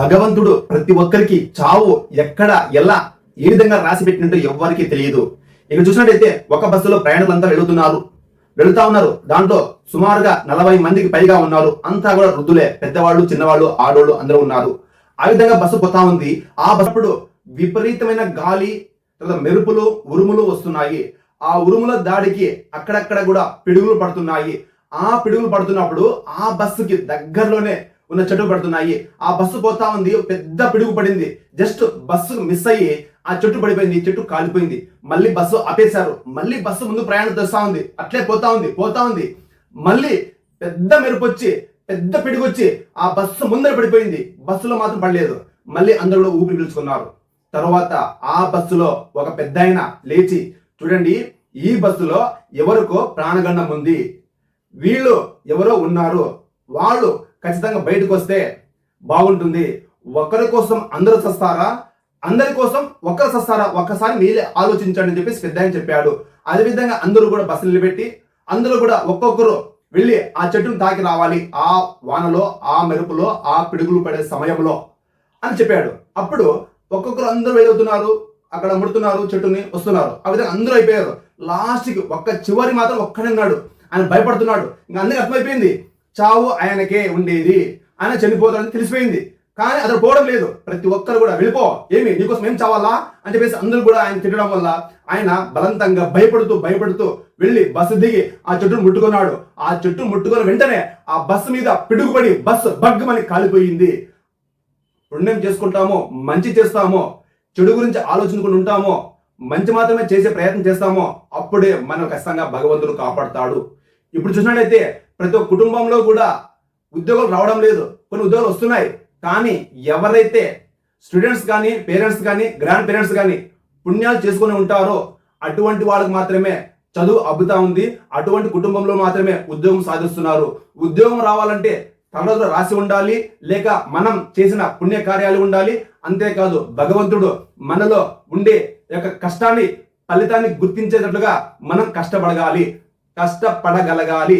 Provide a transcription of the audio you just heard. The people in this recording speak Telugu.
భగవంతుడు ప్రతి ఒక్కరికి చావు ఎక్కడ ఎలా ఏ విధంగా రాసి పెట్టినట్టు ఎవ్వరికి తెలియదు. ఇక చూసినట్టయితే ఒక బస్సులో ప్రయాణికులంతా వెళుతున్నారు. వెళుతా ఉన్నారు. దాంట్లో సుమారుగా నలభై మందికి పైగా ఉన్నారు. అంతా కూడా వృద్ధులే. పెద్దవాళ్ళు చిన్నవాళ్ళు ఆడోళ్ళు అందరూ ఉన్నారు. ఆ విధంగా బస్సు పోతా ఉంది. ఆ బస్సు విపరీతమైన గాలి తర్వాత మెరుపులు ఉరుములు వస్తున్నాయి. ఆ ఉరుముల దాడికి అక్కడక్కడ కూడా పిడుగులు పడుతున్నాయి. ఆ పిడుగులు పడుతున్నప్పుడు ఆ బస్సుకి దగ్గరలోనే ఉన్న చెట్లు పడుతున్నాయి. ఆ బస్సు పోతా ఉంది. పెద్ద పిడుగు పడింది. జస్ట్ బస్సు మిస్ అయ్యి ఆ చెట్టు పడిపోయింది. చెట్టు కాలిపోయింది. మళ్ళీ బస్సు ఆపేశారు. మళ్ళీ బస్సు ముందు ప్రయాణం తెస్తా ఉంది. అట్లే పోతా ఉంది. పోతా ఉంది. మళ్ళీ పెద్ద మెరుపు వచ్చి పెద్ద పిడుగు వచ్చి ఆ బస్సు ముందర పడిపోయింది. బస్సులో మాత్రం పడలేదు. మళ్ళీ అందరూ కూడా ఊపిరి పీల్చుకున్నారు. తర్వాత ఆ బస్సులో ఒక పెద్ద లేచి చూడండి ఈ బస్సులో ఎవరికో ప్రాణగండం ఉంది. వీళ్ళు ఎవరో ఉన్నారు. వాళ్ళు ఖచ్చితంగా బయటకు వస్తే బాగుంటుంది. ఒకరి కోసం అందరూ చస్తారా? అందరి కోసం ఒక్కరు చస్తారా? ఒక్కసారి మీరే ఆలోచించండి అని చెప్పేసి పెద్ద ఆయన చెప్పాడు. అదేవిధంగా అందరూ కూడా బస్సు నిలబెట్టి అందరూ కూడా ఒక్కొక్కరు వెళ్ళి ఆ చెట్టును తాకి రావాలి. ఆ వానలో ఆ మెరుపులో ఆ పిడుగులు పడే సమయంలో అని చెప్పాడు. అప్పుడు ఒక్కొక్కరు అందరూ వెళ్ళవుతున్నారు అక్కడ ముడుతున్నారు చెట్టుని వస్తున్నారు. ఆ విధంగా అందరూ అయిపోయారు. లాస్ట్కి ఒక్క చివరి మాత్రం ఒక్కడే ఉన్నాడు. ఆయన భయపడుతున్నాడు. ఇంకా అందరికీ అర్థమైపోయింది. చావు ఆయనకే ఉండేది ఆయన చనిపోతాడని తెలిసిపోయింది. కానీ అతను పోవడం లేదు. ప్రతి ఒక్కరు కూడా వెళ్ళిపో. ఏమి? నీకోసం ఏం చావాలా? అని చెప్పేసి అందరూ కూడా ఆయన తిట్టడం వల్ల ఆయన బలవంతంగా భయపడుతూ భయపడుతూ వెళ్ళి బస్సు దిగి ఆ చెట్టును ముట్టుకున్నాడు. ఆ చెట్టు ముట్టుకున్న వెంటనే ఆ బస్సు మీద పిడుగుపడి బస్సు బగ్గమని కాలిపోయింది. పుణ్యం చేసుకుంటామో మంచి చేస్తామో చెడు గురించి ఆలోచించుకుని ఉంటామో మంచి మాత్రమే చేసే ప్రయత్నం చేస్తామో అప్పుడే మనం ఖచ్చితంగా భగవంతుడు కాపాడుతాడు. ఇప్పుడు చూసినట్టయితే ప్రతి ఒక్క కుటుంబంలో కూడా ఉద్యోగాలు రావడం లేదు. కొన్ని ఉద్యోగాలు వస్తున్నాయి. కానీ ఎవరైతే స్టూడెంట్స్ కానీ పేరెంట్స్ కానీ గ్రాండ్ పేరెంట్స్ కానీ పుణ్యాలు చేసుకుని ఉంటారో అటువంటి వాళ్ళకి మాత్రమే చదువు అబ్బుతా ఉంది. అటువంటి కుటుంబంలో మాత్రమే ఉద్యోగం సాధిస్తున్నారు. ఉద్యోగం రావాలంటే తనలో రాసి ఉండాలి. లేక మనం చేసిన పుణ్య కార్యాలు ఉండాలి. అంతేకాదు భగవంతుడు మనలో ఉండే యొక్క కష్టాన్ని ఫలితాన్ని గుర్తించేటట్లుగా మనం కష్టపడగాలి. కష్టపడగలగాలి.